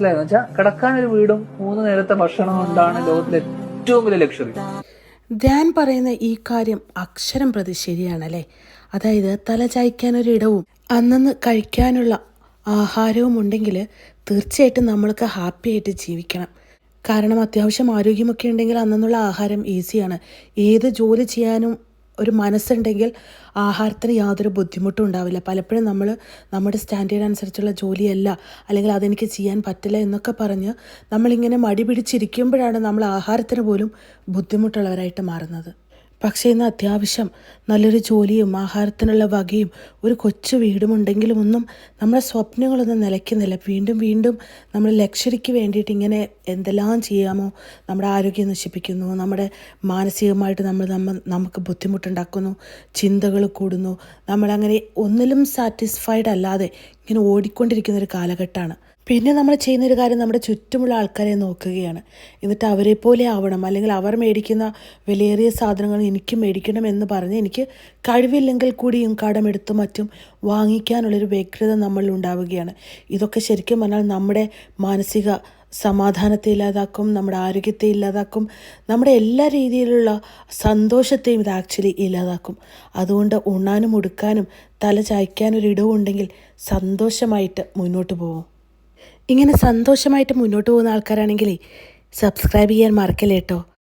മനസ്സിലായെന്ന് വെച്ചാൽ കിടക്കാൻ ഒരു വീടും മൂന്ന് നേരത്തെ ഭക്ഷണം കൊണ്ടാണ് ലോകത്തിലെ ഏറ്റവും വലിയ ലക്ഷറി. ധ്യാൻ പറയുന്ന ഈ കാര്യം അക്ഷരം പ്രതി ശരിയാണല്ലേ? അതായത് തല ഇടവും അന്നന്ന് കഴിക്കാനുള്ള ആഹാരവും ഉണ്ടെങ്കിൽ തീർച്ചയായിട്ടും നമ്മൾക്ക് ഹാപ്പി ആയിട്ട് ജീവിക്കണം. കാരണം അത്യാവശ്യം ആരോഗ്യമൊക്കെ ഉണ്ടെങ്കിൽ അന്നുള്ള ആഹാരം ഈസിയാണ് ഏത് ജോലി ചെയ്യാനും ഒരു മനസ്സുണ്ടെങ്കിൽ ആഹാരത്തിന് യാതൊരു ബുദ്ധിമുട്ടും ഉണ്ടാവില്ല. പലപ്പോഴും നമ്മൾ നമ്മുടെ സ്റ്റാൻഡേർഡ് അനുസരിച്ചുള്ള ജോലിയല്ല അല്ലെങ്കിൽ അതെനിക്ക് ചെയ്യാൻ പറ്റില്ല എന്നൊക്കെ പറഞ്ഞ് നമ്മളിങ്ങനെ മടി പിടിച്ചിരിക്കുമ്പോഴാണ് നമ്മൾ ആഹാരത്തിന് പോലും ബുദ്ധിമുട്ടുള്ളവരായിട്ട് മാറുന്നത്. പക്ഷേ ഇന്ന് അത്യാവശ്യം നല്ലൊരു ജോലിയും ആഹാരത്തിനുള്ള വകയും ഒരു കൊച്ചു വീടുമുണ്ടെങ്കിലും ഒന്നും നമ്മുടെ സ്വപ്നങ്ങളൊന്നും നിലയ്ക്കുന്നില്ല. വീണ്ടും വീണ്ടും നമ്മൾ ലക്ഷറിക്ക് വേണ്ടിയിട്ട് ഇങ്ങനെ എന്തെല്ലാം ചെയ്യാമോ നമ്മുടെ ആരോഗ്യം നശിപ്പിക്കുന്നു നമ്മുടെ മാനസികമായിട്ട് നമ്മൾ നമ്മൾ നമുക്ക് ബുദ്ധിമുട്ടുണ്ടാക്കുന്നു ചിന്തകൾ കൂടുന്നു നമ്മളങ്ങനെ ഒന്നിലും സാറ്റിസ്ഫൈഡ് അല്ലാതെ ഇങ്ങനെ ഓടിക്കൊണ്ടിരിക്കുന്ന ഒരു കാലഘട്ടമാണ്. പിന്നെ നമ്മൾ ചെയ്യുന്ന ഒരു കാര്യം നമ്മുടെ ചുറ്റുമുള്ള ആൾക്കാരെ നോക്കുകയാണ്. എന്നിട്ട് അവരെ പോലെ ആവണം. അല്ലെങ്കിൽ അവർ മേടിക്കുന്ന വിലയേറിയ സാധനങ്ങൾ എനിക്ക് മേടിക്കണം എന്ന് പറഞ്ഞ് എനിക്ക് കഴിവില്ലെങ്കിൽ കൂടിയും കടമെടുത്തും മറ്റും വാങ്ങിക്കാനുള്ളൊരു വ്യഗ്രത നമ്മളിൽ ഉണ്ടാവുകയാണ്. ഇതൊക്കെ ശരിക്കും പറഞ്ഞാൽ നമ്മുടെ മാനസിക സമാധാനത്തെ ഇല്ലാതാക്കും നമ്മുടെ ആരോഗ്യത്തെ ഇല്ലാതാക്കും നമ്മുടെ എല്ലാ രീതിയിലുള്ള സന്തോഷത്തെയും ഇത് ആക്ച്വലി ഇല്ലാതാക്കും. അതുകൊണ്ട് ഉണ്ണാനും ഉടുക്കാനും തല ചായ്ക്കാനൊരു ഇടവുണ്ടെങ്കിൽ സന്തോഷമായിട്ട് മുന്നോട്ട് പോകും ഇങ്ങനെ സന്തോഷമായിട്ട് മുന്നോട്ട് പോകുന്ന ആൾക്കാരാണെങ്കിൽ സബ്സ്ക്രൈബ് ചെയ്യാൻ മറക്കല്ലേ കേട്ടോ